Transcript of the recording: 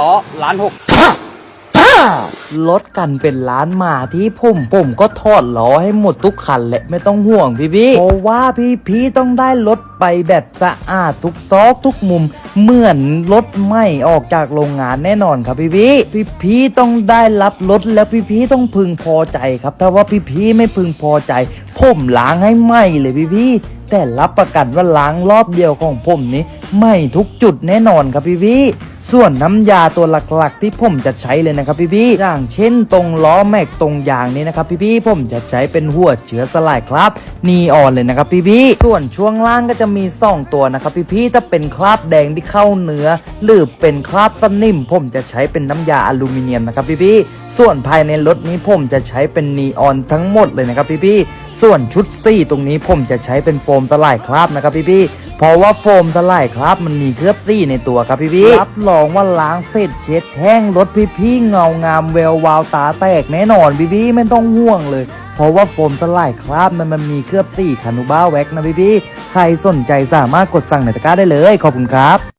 ล้อล้านหกรถกันเป็นล้านมาที่ผมผมก็ถอดล้อให้หมดทุกคันแหละไม่ต้องห่วงพี่พี่เพราะว่าพี่พี่ต้องได้รถไปแบบสะอาดทุกซอกทุกมุม เหมือนรถใหม่ออกจากโรงงานแน่นอนครับพี่พี่พี่พี่ต้องได้รับรถแล้วพี่พี่ต้องพึงพอใจครับ ถ้าว่าพี่พี่ไม่พึงพอใจ ผมล้างให้ไหม่เลยพี่พี่แต่รับประกันว่าล้างรอบเดียวของผมนี้ไหม่ทุกจุดแน่นอนครับพี่พี่ ส่วนน้ำยาตัวหลักๆ ที่ผมจะใช้เลยนะครับพี่ๆอย่างเช่นตรงล้อแม็กตรงยางนี้นะครับพี่ๆผมจะใช้เป็นหัวเชื้อสลายครับนีออนเลยนะครับพี่ๆส่วนช่วงล่างก็จะมีสองตัวนะครับพี่ๆถ้าเป็นคราบแดงที่เข้าเนื้อ หรือเป็นคราบสนิม ผมจะใช้เป็นน้ำยาอลูมิเนียมนะครับพี่ๆส่วนภายในรถนี้ผมจะใช้เป็นนีออนทั้งหมดเลยนะครับพี่ๆส่วนชุดซี่ตรงนี้ผมจะใช้เป็นโฟมสลายคราบนะครับพี่ๆ ราะว่าโฟมสลด์ครับมันมีเคลือบซี่ในตัวครับพี่พี่รับรองว่าล้างเสร็จเช็ดแห้งรถพี่พี่เงางามแวววาวตาแตกแน่นอนพี่พี่ไม่ต้องห่วงเลย เพราะว่าโฟมสลด์คราบมันมันมีเคลือบซี่คานูบ้าแว็กนะพี่พี่ใครสนใจสามารถกดสั่งในตะกร้าได้เลยขอบคุณครับ